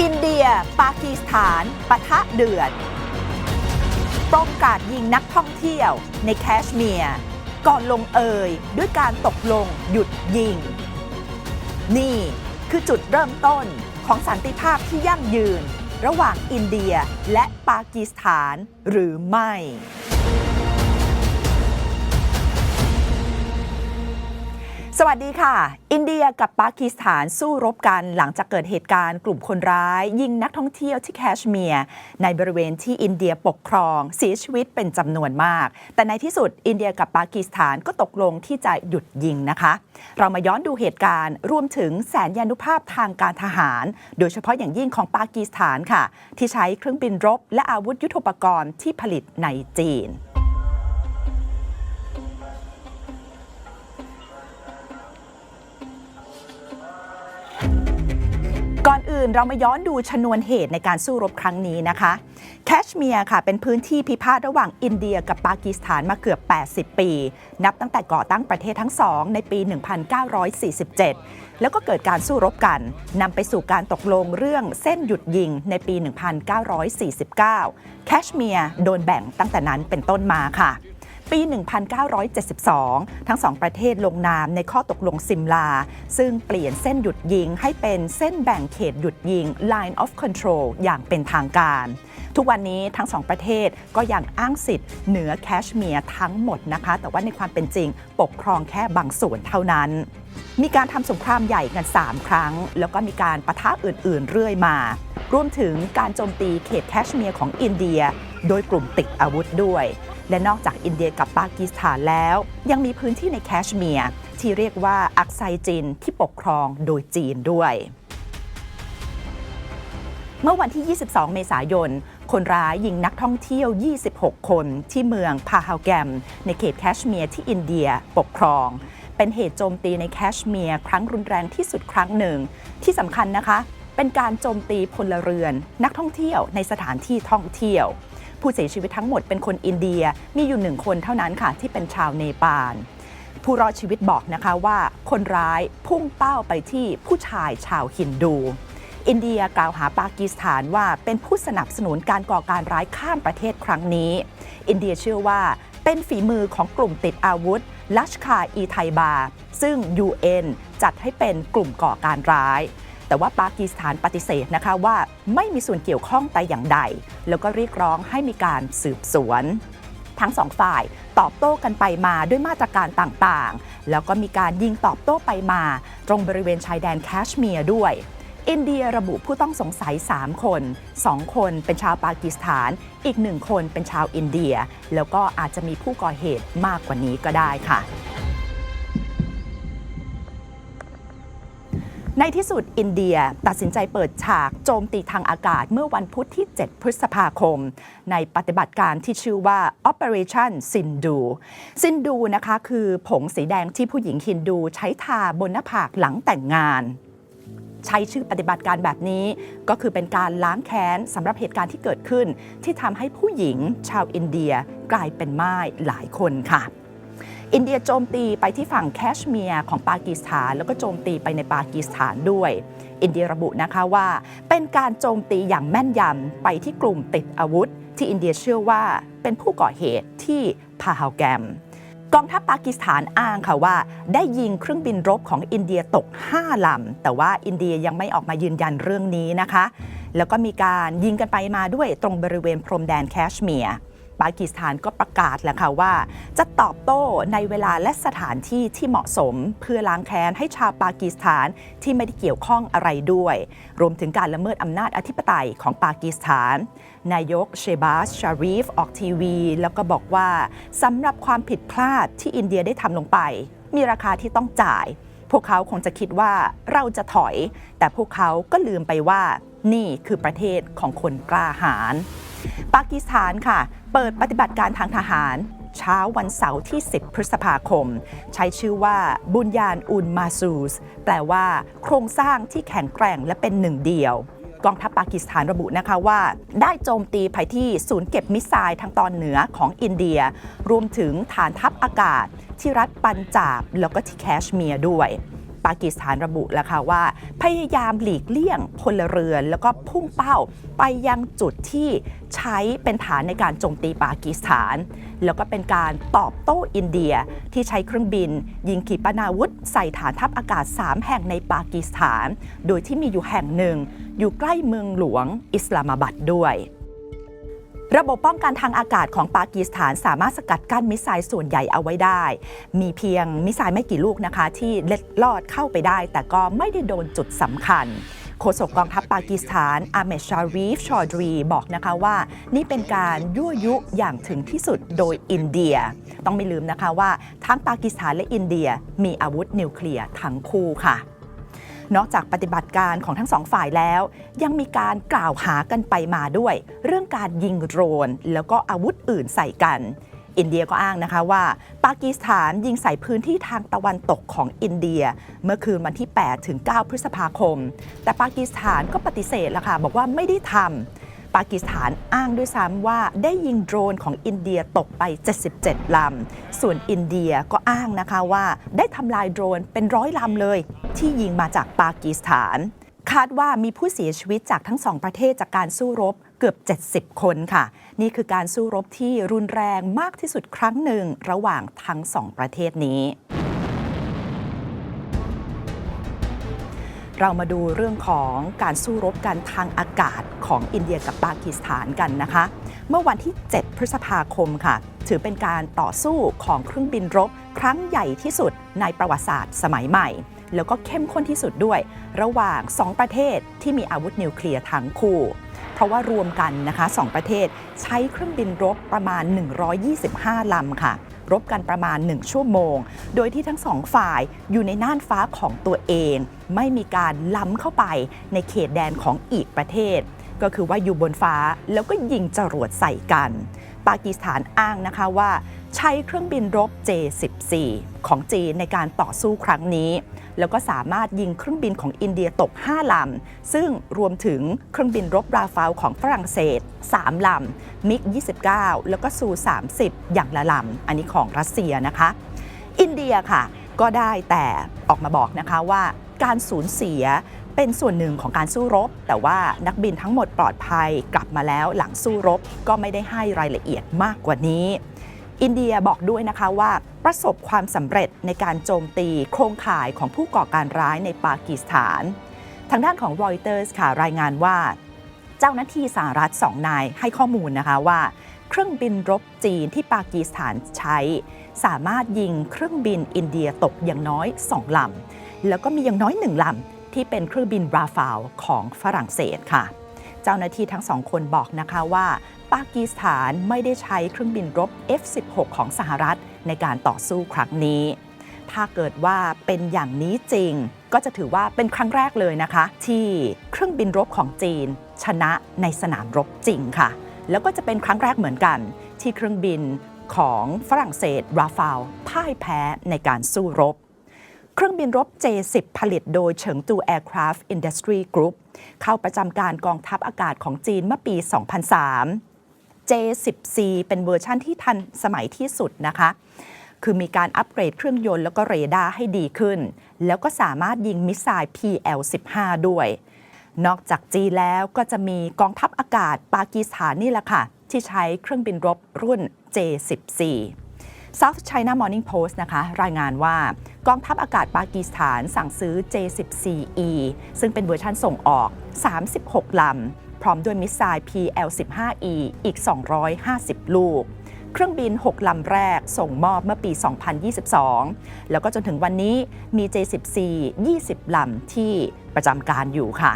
อินเดีย ปากีสถานปะทะเดือดปรมกาดยิงนักท่องเที่ยวในแคชเมียร์ก่อนลงเอยด้วยการตกลงหยุดยิง นี่คือจุดเริ่มต้นของสันติภาพที่ยั่งยืน ระหว่างอินเดียและปากีสถานหรือไม่ สวัสดีค่ะ อินเดียกับปากีสถานสู้รบกันหลังจากเกิดเหตุการณ์กลุ่มคนร้าย ยิงนักท่องเที่ยวที่แคชเมียร์ในบริเวณที่อินเดียปกครองเสียชีวิตเป็นจำนวนมาก แต่ในที่สุดอินเดียกับปากีสถานก็ตกลงที่จะหยุดยิงนะคะ เรามาย้อนดูเหตุการณ์รวมถึงแสนยานุภาพทางการทหาร โดยเฉพาะอย่างยิ่งของปากีสถานค่ะ ที่ใช้เครื่องบินรบ และอาวุธยุทโธปกรณ์ที่ผลิตในจีน ก่อนอื่นเรามาย้อนดูชนวนเหตุในการสู้รบครั้งนี้นะคะ แคชเมียร์ค่ะเป็นพื้นที่พิพาทระหว่างอินเดียกับปากีสถานมาเกือบ 80 ปี นับตั้งแต่ก่อตั้งประเทศทั้งสองในปี 1947 แล้วก็เกิดการสู้รบกันนำไปสู่การตกลงเรื่องเส้นหยุดยิงในปี 1949 แคชเมียร์โดนแบ่งตั้งแต่นั้นเป็นต้นมาค่ะ ปี 1972 ทั้งสองประเทศลงนามในข้อตกลงซิมลา ซึ่งเปลี่ยนเส้นหยุดยิงให้เป็นเส้นแบ่งเขตหยุดยิง Line of Control อย่างเป็นทางการ ทุกวันนี้ทั้งสองประเทศก็ยังอ้างสิทธิ์เหนือแคชเมียร์ทั้งหมดนะคะ แต่ว่าในความเป็นจริงปกครองแค่บางส่วนเท่านั้นมีการทำสงครามใหญ่กัน 3 ครั้ง แล้วก็มีการประทะอื่น ๆ เรื่อยมา รวมถึงการโจมตีเขตแคชเมียร์ของอินเดีย โดยกลุ่มติดอาวุธด้วย และนอกจากอินเดียกับปากีสถานแล้ว ยังมีพื้นที่ในแคชเมียร์ที่เรียกว่าอักไซจินที่ปกครองโดยจีนด้วย เมื่อวันที่ 22 เมษายน คนร้ายยิงนักท่องเที่ยว 26 คนที่เมืองพาฮาวแกม ในเขตแคชเมียร์ที่อินเดียปกครองเป็นเหตุโจมตีในแคชเมียร์ครั้งรุนแรงที่สุดครั้งหนึ่ง ที่สำคัญนะคะ เป็นการโจมตีพลเรือน นักท่องเที่ยวในสถานที่ท่องเที่ยว ผู้เสียชีวิตทั้งหมดเป็นคนอินเดียมีอยู่หนึ่งคนเท่านั้นค่ะที่เป็นชาวเนปาลผู้รอดชีวิตบอกนะคะว่าคนร้ายพุ่งเป้าไปที่ผู้ชายชาวฮินดู อินเดียกล่าวหาปากีสถานว่าเป็นผู้สนับสนุนการก่อการร้ายข้ามประเทศครั้งนี้ อินเดียเชื่อว่าเป็นฝีมือของกลุ่มติดอาวุธ ลัชคาอีไทบา ซึ่ง UN จัดให้เป็นกลุ่มก่อการร้าย แต่ว่าปากีสถานปฏิเสธนะคะว่าไม่มีส่วนเกี่ยวข้องแต่อย่างใด แล้วก็เรียกร้องให้มีการสืบสวน ทั้งสองฝ่ายตอบโต้กันไปมาด้วยมาตรการต่างๆ แล้วก็มีการยิงตอบโต้ไปมา ตรงบริเวณชายแดนแคชเมียร์ด้วยอินเดียระบุผู้ต้องสงสัย 3 คน 2 คนเป็นชาวปากีสถาน อีก1คนเป็นชาวอินเดีย แล้วก็อาจจะมีผู้ก่อเหตุมากกว่านี้ก็ได้ค่ะ ในที่สุดอินเดียตัดสินใจเปิดฉากโจมตีทางอากาศเมื่อวันพุธที่ 7 พฤษภาคม ในปฏิบัติการที่ชื่อว่า Operation Sindu Sindu นะคะคือผงสีแดงที่ผู้หญิงฮินดูใช้ทาบนหน้าผากหลังแต่งงานใช้ชื่อปฏิบัติการแบบนี้ ก็คือเป็นการล้างแค้นสำหรับเหตุการณ์ที่เกิดขึ้น ที่ทำให้ผู้หญิงชาวอินเดียกลายเป็นม่ายหลายคนค่ะ อินเดียโจมตีไปที่ฝั่งแคชเมียร์ของปากีสถาน แล้วก็โจมตีไปในปากีสถานด้วย อินเดียระบุนะคะว่าเป็นการโจมตีอย่างแม่นยำไปที่กลุ่มติดอาวุธ ที่อินเดียเชื่อว่าเป็นผู้ก่อเหตุที่พาฮาวแกมกองทัพปากีสถานอ้างค่ะว่า ได้ยิงเครื่องบินรบของอินเดียตก 5 ลำ แต่ว่าอินเดียยังไม่ออกมายืนยันเรื่องนี้นะคะ แล้วก็มีการยิงกันไปมาด้วยตรงบริเวณพรมแดนแคชเมียร์ ปากีสถานก็ประกาศแล้วค่ะว่า จะตอบโต้ในเวลาและสถานที่ที่เหมาะสม เพื่อล้างแค้นให้ชาวปากีสถานที่ไม่ได้เกี่ยวข้องอะไรด้วย รวมถึงการละเมิดอำนาจอธิปไตยของปากีสถาน นายกเชบาสชารีฟออกทีวี แล้วก็บอกว่าสำหรับความผิดพลาดที่อินเดียได้ทำลงไป มีราคาที่ต้องจ่าย พวกเขาคงจะคิดว่าเราจะถอย แต่พวกเขาก็ลืมไปว่า นี่คือประเทศของคนกล้าหาญ ปากีสถานค่ะ เปิดปฏิบัติการทางทหาร เช้าวันเสาร์ที่ 10 พฤษภาคม ใช้ชื่อว่าบุญญาณอุนมาซูส แปลว่าโครงสร้างที่แข็งแกร่งและเป็นหนึ่งเดียวกองทัพปากีสถานระบุนะคะว่า ได้โจมตีไปที่ศูนย์เก็บมิสไซล์ทางตอนเหนือของอินเดีย รวมถึงฐานทัพอากาศที่รัฐปัญจาบ แล้วก็ที่แคชเมียร์ด้วย ปากีสถานระบุแล้วค่ะว่า พยายามหลีกเลี่ยงพลเรือน แล้วก็พุ่งเป้าไปยังจุดที่ใช้เป็นฐานในการโจมตีปากีสถาน แล้วก็เป็นการตอบโต้อินเดียที่ใช้เครื่องบิน ยิงขีปนาวุธ ใส่ฐานทัพอากาศ 3 แห่งในปากีสถาน โดยที่มีอยู่แห่งหนึ่ง อยู่ใกล้เมืองหลวงอิสลามาบัดด้วย ระบบป้องกันทางอากาศของปากีสถานสามารถสกัดกั้นมิสไซล์ส่วนใหญ่เอาไว้ได้ มีเพียงมิสไซล์ไม่กี่ลูกนะคะ ที่เล็ดลอดเข้าไปได้ แต่ก็ไม่ได้โดนจุดสำคัญโฆษกกองทัพปากีสถานอาเมชารีฟชอดรีบอกนะคะว่า นี่เป็นการยั่วยุอย่างถึงที่สุดโดยอินเดีย ต้องไม่ลืมนะคะว่า ทั้งปากีสถานและอินเดียมีอาวุธนิวเคลียร์ทั้งคู่ค่ะ นอกจากปฏิบัติการของทั้งสองฝ่ายแล้ว ยังมีการกล่าวหากันไปมาด้วย เรื่องการยิงโดรน แล้วก็อาวุธอื่นใส่กัน อินเดียก็อ้างนะคะว่า ปากีสถานยิงใส่พื้นที่ทางตะวันตกของอินเดีย เมื่อคืนวันที่ 8 ถึง 9 พฤษภาคม แต่ปากีสถานก็ปฏิเสธละค่ะบอกว่าไม่ได้ทำ ปากีสถานอ้างด้วยซ้ำว่าได้ยิงโดรนของอินเดียตกไป 77 ลำ ส่วนอินเดียก็อ้างนะคะว่าได้ทำลายโดรนเป็นร้อยลำเลย ที่ยิงมาจากปากีสถาน คาดว่ามีผู้เสียชีวิตจากทั้งสองประเทศจากการสู้รบเกือบ 70 คนค่ะ นี่คือการสู้รบที่รุนแรงมากที่สุดครั้งหนึ่งระหว่างทั้งสองประเทศนี้ เรามาดูเรื่องของการสู้รบกันทางอากาศของอินเดียกับปากีสถานกันนะคะ เมื่อวันที่ 7 พฤษภาคมค่ะ ถือเป็นการต่อสู้ของเครื่องบินรบ ครั้งใหญ่ที่สุดในประวัติศาสตร์สมัยใหม่ แล้วก็เข้มข้นที่สุดด้วย ระหว่าง 2 ประเทศที่มีอาวุธนิวเคลียร์ทั้งคู่ เพราะว่ารวมกันนะคะสองประเทศใช้เครื่องบินรบประมาณ 125 ลำค่ะ รบกันประมาณ 1 ชั่วโมง โดยที่ทั้งสองฝ่ายอยู่ในน่านฟ้าของตัวเอง ไม่มีการล้ำเข้าไปในเขตแดนของอีกประเทศ ก็คือว่าอยู่บนฟ้าแล้วก็ยิงจรวดใส่กัน ปากีสถานอ้างนะคะว่า ใช้เครื่องบินรบ J14 ของจีนในการต่อสู้ครั้งนี้ แล้วก็สามารถยิงเครื่องบินของอินเดียตก 5 ลำ ซึ่งรวมถึงเครื่องบินรบราฟาลของฝรั่งเศส 3 ลำ มิก 29 แล้วก็ซู 30 อย่างละลำ อันนี้ของรัสเซียนะคะ อินเดียค่ะ ก็ได้แต่ออกมาบอกนะคะว่าการสูญเสียเป็นส่วนหนึ่งของการสู้รบ แต่ว่านักบินทั้งหมดปลอดภัยกลับมาแล้วหลังสู้รบ ก็ไม่ได้ให้รายละเอียดมากกว่านี้ อินเดียบอกด้วยนะคะว่าประสบความสำเร็จในการโจมตีโครงข่ายของผู้ก่อการร้ายในปากีสถาน ทางด้านของรอยเตอร์สค่ะรายงานว่า เจ้าหน้าที่สหรัฐสองนายให้ข้อมูลนะคะว่า เครื่องบินรบจีนที่ปากีสถานใช้ สามารถยิงเครื่องบินอินเดียตกอย่างน้อย2ลำแล้วก็มีอย่างน้อยหนึ่งลำที่เป็นเครื่องบินราฟาลของฝรั่งเศสค่ะ เจ้าหน้าที่ทั้งสองคนบอกนะคะว่าปากีสถานไม่ได้ใช้เครื่องบินรบ F-16 ของสหรัฐในการต่อสู้ครั้งนี้ ถ้าเกิดว่าเป็นอย่างนี้จริง ก็จะถือว่าเป็นครั้งแรกเลยนะคะ ที่เครื่องบินรบของจีน ชนะในสนามรบจริงค่ะ แล้วก็จะเป็นครั้งแรกเหมือนกัน ที่เครื่องบินของฝรั่งเศสราฟาลพ่ายแพ้ในการสู้รบ เครื่องบินรบ J10 ผลิตโดยเฉิงตู Aircraft Industry Group เข้าประจำการกองทัพอากาศของจีนเมื่อปี 2003 J10C เป็นเวอร์ชั่นที่ทันสมัยที่สุดนะคะ คือมีการอัปเกรดเครื่องยนต์แล้วก็เรดาร์ให้ดีขึ้น แล้วก็สามารถยิงมิสไซล์ PL-15 ด้วย นอกจากจีนแล้วก็จะมีกองทัพอากาศปากีสถานนี่แหละค่ะ ที่ใช้เครื่องบินรบรุ่น J10C South China Morning Post นะคะ รายงานว่ากองทัพอากาศปากีสถานสั่งซื้อ J10CE ซึ่งเป็นเวอร์ชันส่งออก 36 ลำ พร้อมด้วยมิสไซล์ PL-15E อีก 250 ลูก เครื่องบิน 6 ลำแรกส่งมอบเมื่อปี 2022 แล้วก็จนถึงวันนี้มี J10C 20 ลำที่ประจำการอยู่ค่ะ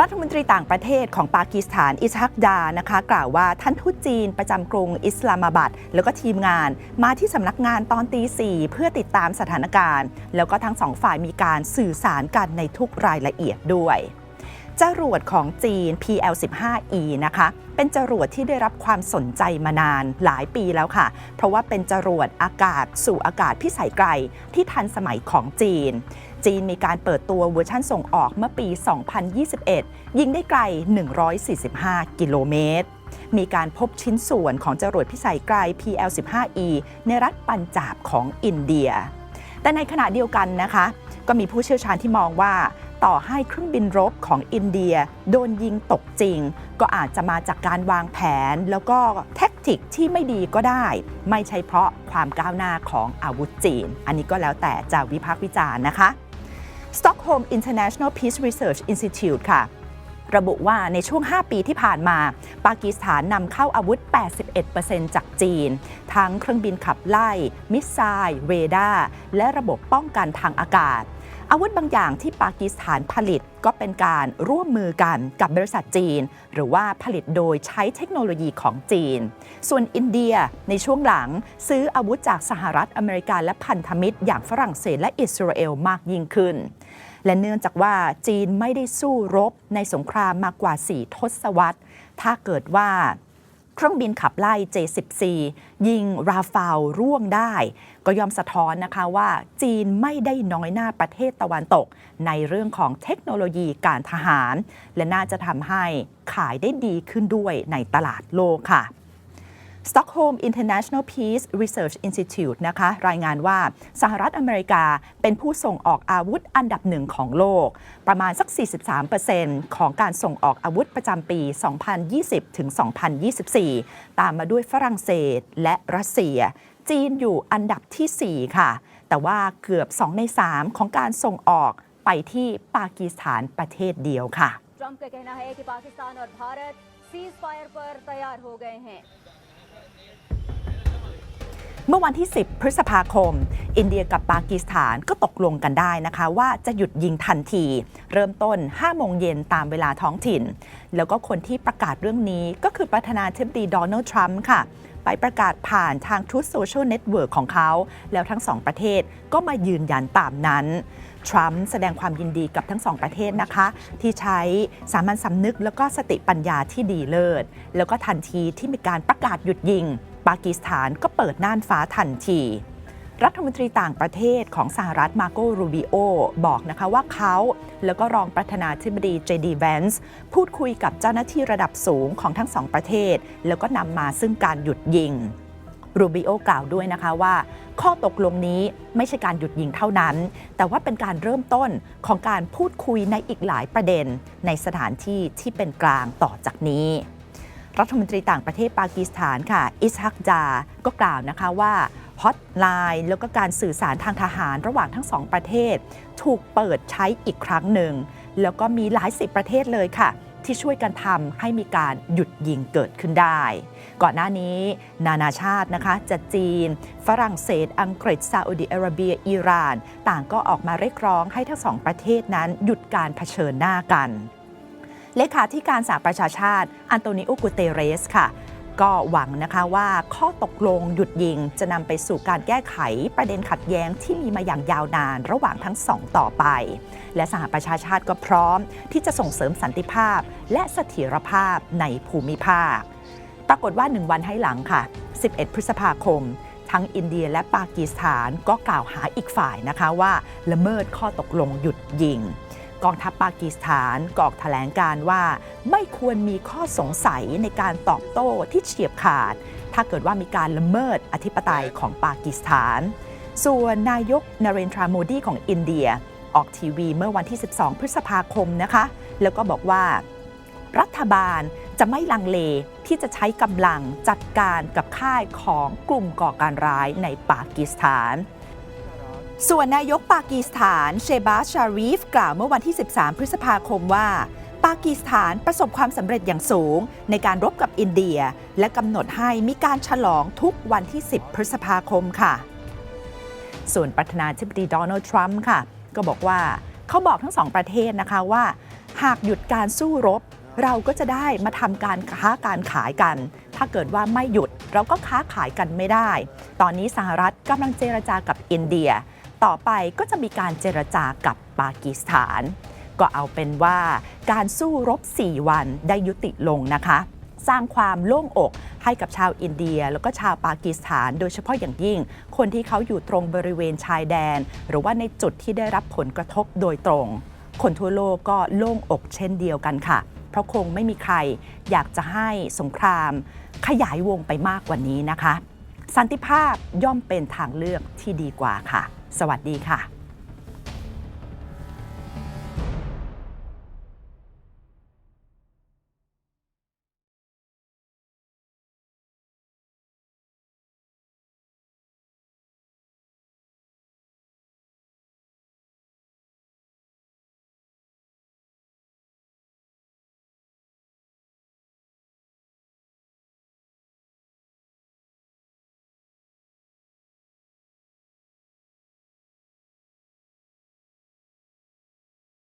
รัฐมนตรีต่างประเทศของปากีสถานอิสฮักดานะคะกล่าวว่าท่านทูตจีนประจำกรุงอิสลามาบัดแล้วก็ทีมงาน มาที่สำนักงานตอนตีสี่เพื่อติดตามสถานการณ์ แล้วก็ทั้งสองฝ่ายมีการสื่อสารกันในทุกรายละเอียดด้วย จรวดของจีน PL-15E นะคะ เป็นจรวดที่ได้รับความสนใจมานานหลายปีแล้วค่ะ เพราะว่าเป็นจรวดอากาศสู่อากาศพิสัยไกลที่ทันสมัยของจีน จีนมีการเปิดตัวเวอร์ชั่นส่งออกเมื่อปี 2021 ยิงได้ไกล 145 กิโลเมตร มีการพบชิ้นส่วนของจรวดพิสัยไกล PL-15E ในรัฐปัญจาบของอินเดีย แต่ในขณะเดียวกันนะคะ ก็มีผู้เชี่ยวชาญที่มองว่า ต่อให้เครื่องบินรบของอินเดีย โดนยิงตกจริง ก็อาจจะมาจากการวางแผน แล้วก็แท็กติกที่ไม่ดีก็ได้ ไม่ใช่เพราะความก้าวหน้าของอาวุธจีน อันนี้ก็แล้วแต่จะวิพากษ์วิจารณ์นะคะ Stockholm International Peace Research Institute ค่ะระบุว่าในช่วง 5 ปีที่ผ่านมา ปากีสถานนำเข้าอาวุธ 81%จากจีน ทั้งเครื่องบินขับไล่ มิสไซล์ เรดาร์ และระบบป้องกันทางอากาศ อาวุธบางอย่างที่ปากีสถานผลิตก็เป็นการร่วมมือกันกับบริษัทจีน หรือว่าผลิตโดยใช้เทคโนโลยีของจีน ส่วนอินเดียในช่วงหลังซื้ออาวุธจากสหรัฐอเมริกาและพันธมิตร อย่างฝรั่งเศสและอิสราเอลมากยิ่งขึ้น และเนื่องจากว่าจีนไม่ได้สู้รบในสงครามมากกว่า 4 ทศวรรษ ถ้าเกิดว่า เครื่องบินขับไล่ J-14 ยิงราฟาลร่วงได้ ก็ยอมสะท้อนนะคะว่าจีนไม่ได้น้อยหน้าประเทศตะวันตก ในเรื่องของเทคโนโลยีการทหาร และน่าจะทำให้ขายได้ดีขึ้นด้วยในตลาดโลกค่ะ Stockholm International Peace Research Institute นะคะ รายงานว่าสหรัฐอเมริกาเป็นผู้ส่งออกอาวุธอันดับหนึ่งของโลก ประมาณสัก 43%ของการส่งออกอาวุธประจำปี 2020 ถึง 2024 ตามมาด้วยฝรั่งเศสและรัสเซีย จีนอยู่อันดับทีสี่4 ค่ะ แต่ว่าเกือบ 2 ใน 3 ของการส่งออกไปที่ปากีสถานประเทศเดียวค่ะ ट्रंप का कहना है कि पाकिस्तान और Bharat cease fire पर तैयार हो गए हैं เมื่อวันที่ 10 พฤษภาคม อินเดียกับปากีสถานก็ตกลงกันได้นะคะ ว่าจะหยุดยิงทันที เริ่มต้น 5 โมงเย็นตามเวลาท้องถิ่น แล้วก็คนที่ประกาศเรื่องนี้ก็คือประธานาธิบดีโดนัลด์ทรัมป์ค่ะ ไปประกาศผ่านทาง Truth Social Network ของเขา แล้วทั้งสองประเทศก็มายืนยันตามนั้น ทรัมป์แสดงความยินดีกับทั้งสองประเทศนะคะ ที่ใช้สามัญสำนึกแล้วก็สติปัญญาที่ดีเลิศ แล้วก็ทันทีที่มีการประกาศหยุดยิง ปากีสถานก็เปิดน่านฟ้าทันทีรัฐมนตรีต่างประเทศของสหรัฐมาโกรูบิโอบอกนะคะว่าเขาแล้วก็รองประธานาธิบดีเจดีแวนส์พูดคุยกับเจ้าหน้าที่ระดับสูงของทั้งสองประเทศ แล้วก็นำมาซึ่งการหยุดยิง รูบิโอกล่าวด้วยนะคะว่า ข้อตกลงนี้ไม่ใช่การหยุดยิงเท่านั้น แต่ว่าเป็นการเริ่มต้นของการพูดคุยในอีกหลายประเด็น ในสถานที่ที่เป็นกลางต่อจากนี้รัฐมนตรีต่างประเทศปากีสถานค่ะ อิสฮักจา ก็กล่าวนะคะว่าฮอตไลน์แล้วก็การสื่อสารทางทหารระหว่างทั้งสองประเทศ ถูกเปิดใช้อีกครั้งหนึ่ง แล้วก็มีหลายสิบประเทศเลยค่ะ ที่ช่วยกันทำให้มีการหยุดยิงเกิดขึ้นได้ ก่อนหน้านี้นานาชาตินะคะจะจีน ฝรั่งเศส อังกฤษซาอุดิอาระเบีย อิหร่าน ต่างก็ออกมาเรียกร้องให้ทั้งสองประเทศนั้นหยุดการเผชิญหน้ากัน เลขาธิการสหประชาชาติ อันโตนิโอ กูเตเรสค่ะ ก็หวังนะคะว่าข้อตกลงหยุดยิงจะนำไปสู่การแก้ไขประเด็นขัดแย้งที่มีมาอย่างยาวนานระหว่างทั้งสองต่อไป และสหประชาชาติก็พร้อม ที่จะส่งเสริมสันติภาพ และเสถียรภาพในภูมิภาค ปรากฏว่าหนึ่งวันให้หลังค่ะ 11 พฤษภาคม ทั้งอินเดียและปากีสถานก็กล่าวหาอีกฝ่ายนะคะว่าละเมิดข้อตกลงหยุดยิง กองทัพปากีสถานกออกแถลงการว่า ไม่ควรมีข้อสงสัยในการตอบโต้ที่เฉียบขาด ถ้าเกิดว่ามีการละเมิดอธิปไตยของปากีสถาน ส่วนนายกนเรนทราโมดีของอินเดีย ออกทีวีเมื่อวันที่ 12 พฤษภาคมนะคะ แล้วก็บอกว่า รัฐบาลจะไม่ลังเลที่จะใช้กำลังจัดการกับค่ายของกลุ่มก่อการร้ายในปากีสถาน ส่วนนายกปากีสถานเชบาสชารีฟกล่าวเมื่อวันที่ 13 พฤษภาคมว่า ปากีสถานประสบความสำเร็จอย่างสูง ในการรบกับอินเดีย และกำหนดให้มีการฉลองทุกวันที่ 10 พฤษภาคมค่ะ ส่วนประธานาธิบดีโดนัลด์ทรัมป์ค่ะ ก็บอกว่าเขาบอกทั้งสองประเทศนะคะว่า หากหยุดการสู้รบ เราก็จะได้มาทำการค้าการขายกัน ถ้าเกิดว่าไม่หยุดเราก็ค้าขายกันไม่ได้ ตอนนี้สหรัฐกำลังเจรจากับอินเดีย ต่อไปก็จะมีการเจรจากับปากีสถาน ก็เอาเป็นว่าการสู้รบ 4 วันได้ยุติลงนะคะ สร้างความโล่งอกให้กับชาวอินเดีย แล้วก็ชาวปากีสถาน โดยเฉพาะอย่างยิ่ง คนที่เขาอยู่ตรงบริเวณชายแดน หรือว่าในจุดที่ได้รับผลกระทบโดยตรง คนทั่วโลกก็โล่งอกเช่นเดียวกันค่ะ เพราะคงไม่มีใครอยากจะให้สงคราม ขยายวงไปมากกว่านี้นะคะสันติภาพย่อมเป็นทางเลือกที่ดีกว่าค่ะ สวัสดีค่ะ